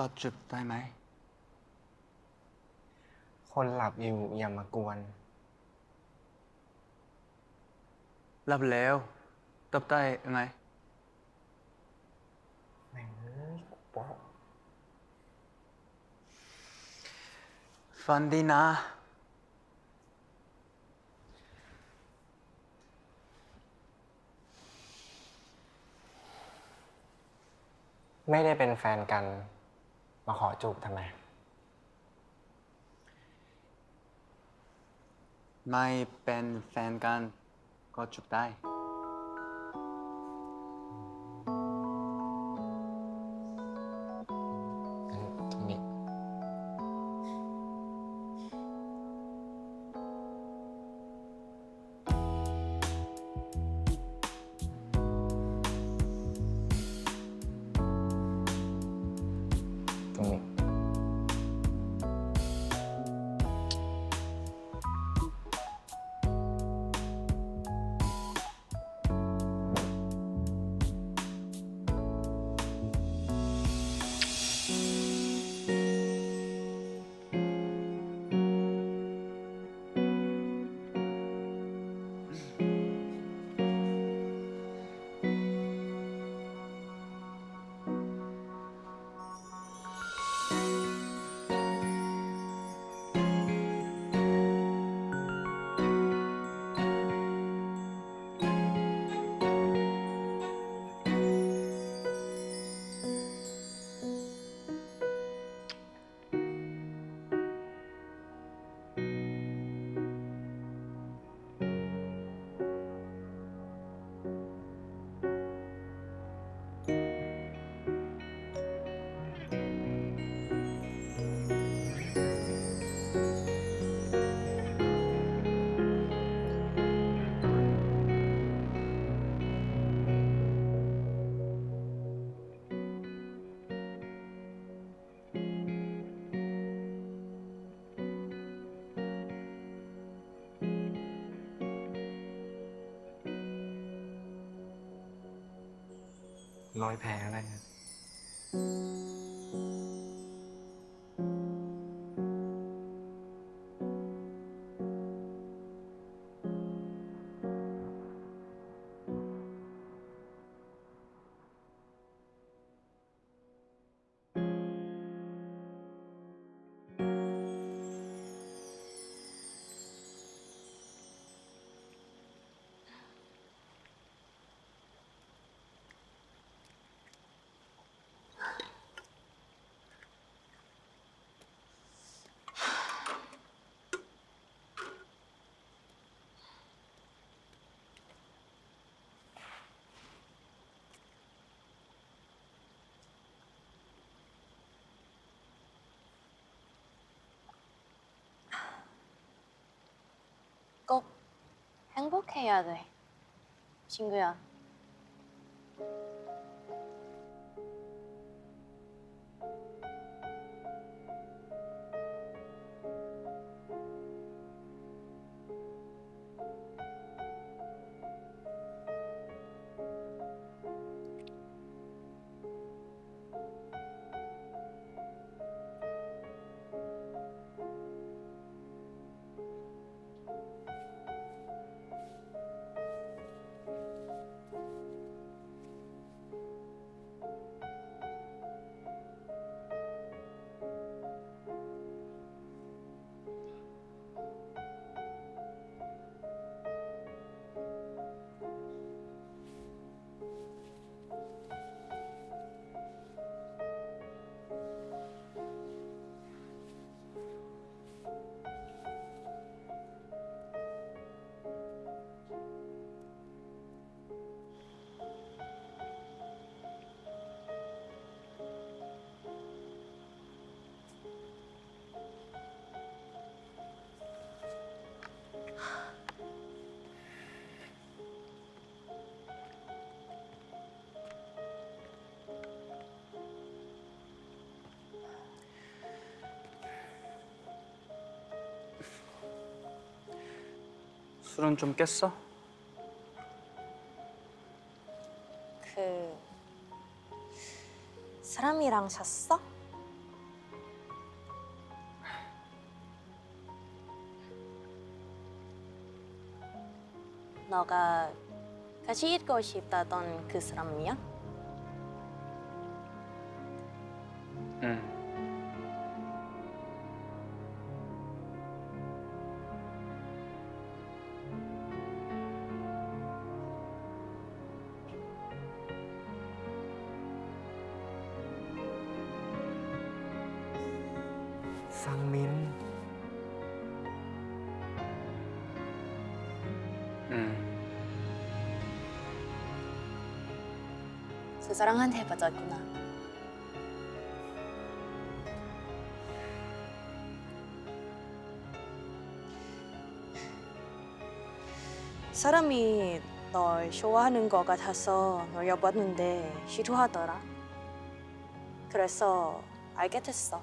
กอดจุบได้ไหม คนหลับอยู่อย่ามากวนรับแล้วตบได้ไหมแม่งเอ้ยกูบอกฟันดีนะ ไม่ได้เป็นแฟนกัน มาขอจูบทำไม ไม่เป็นแฟนกันก็จุบได้ รอยแผลอะไร 꼭 행복해야 돼. 친구야. 술은 좀 깼어? 그 사람이랑 잤어? 너가 같이 있고 싶다던 그 사람이야? 응. 그 사람한테 빠졌구나. 사람이 널 좋아하는 것 같아서 노려봤는데 싫어하더라. 그래서 알게 됐어.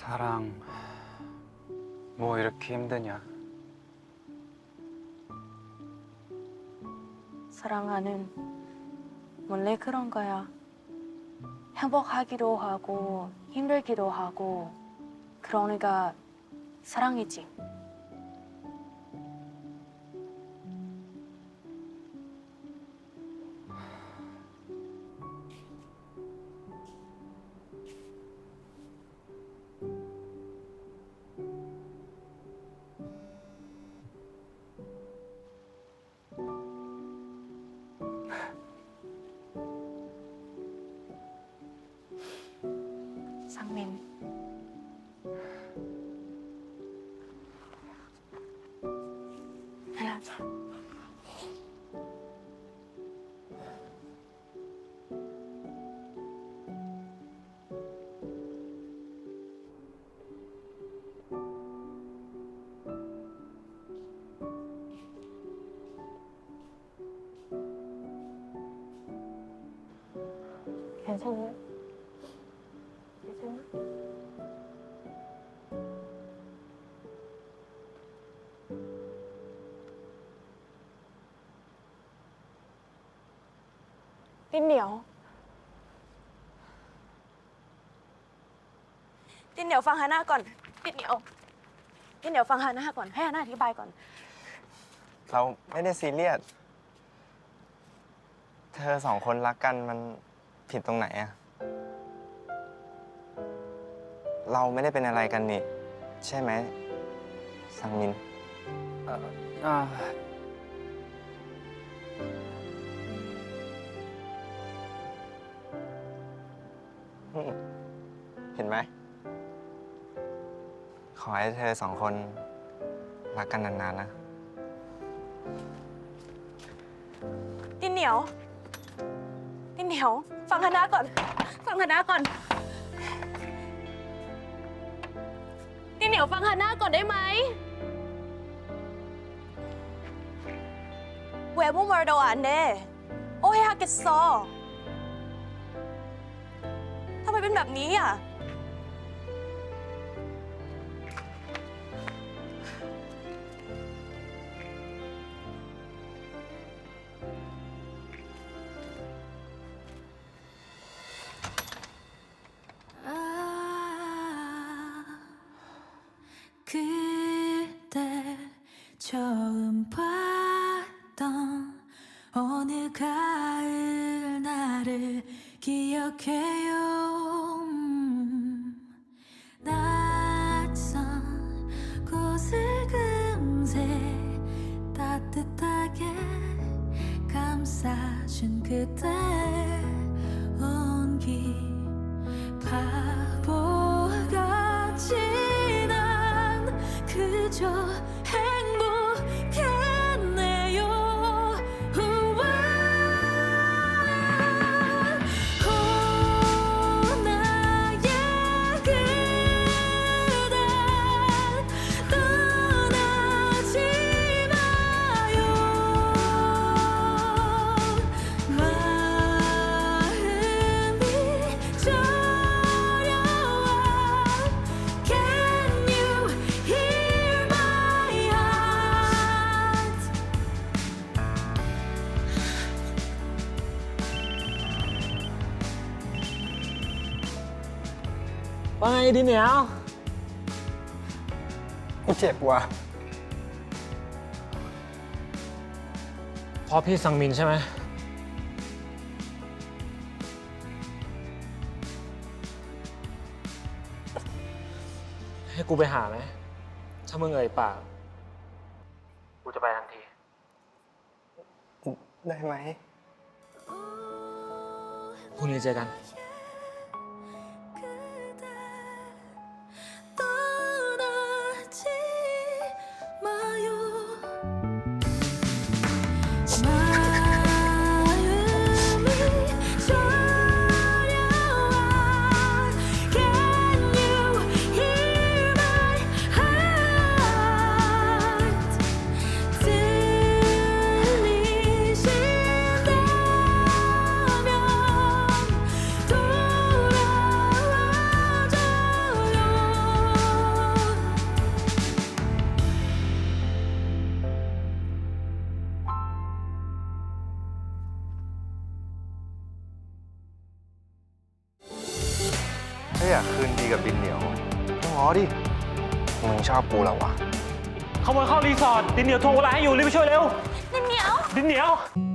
사랑 뭐 이렇게 힘드냐? 사랑하는 원래 그런 거야. 행복하기도 하고 힘들기도 하고 그러니까 사랑이지. ไม่รู้ Tín เหนียวตินเหนียวฟังฮาน่าก่อนตินเหนียวตินเหนียวฟังฮาน่าก่อนให้ฮาน่าอธิบายก่อน เราไม่ได้ซีเรียส เธอสองคนรักกันมันผิดตรงไหนอะเราไม่ได้เป็นอะไรกันนี่ ใช่ไหมสังมิน 아, 응. เห็นไหม ขอให้เธอสองคนรักกันนานๆนะ ดินเหนียว ดินเหนียว ฟังคณะก่อน ฟังคณะก่อน ดินเหนียวฟังคณะก่อนได้ไหม เวบุมารดอันเดโอเฮฮาเกซอ ป็นแบบนี้อ่ะ 아, 그때 처음 봤던 어느 가을 날을 기억해요 그때 ว่าไงดิเหนียว กูเจ็บว่ะพอพี่สังมินใช่ไหม ให้กูไปหาไหม ถ้ามึงเอ่ยปาก กูจะไปทันที ได้ไหม พรุ่งนี้เจอกัน อยากคืนดีกับดินเหนียวต้องง้อดิ มึงชอบกูเหรอวะขโมยเข้ารีสอร์ทดินเหนียวทวงเวลาให้อยู่รีบไปช่วยเร็ว ดินเหนียว ดินเหนียว그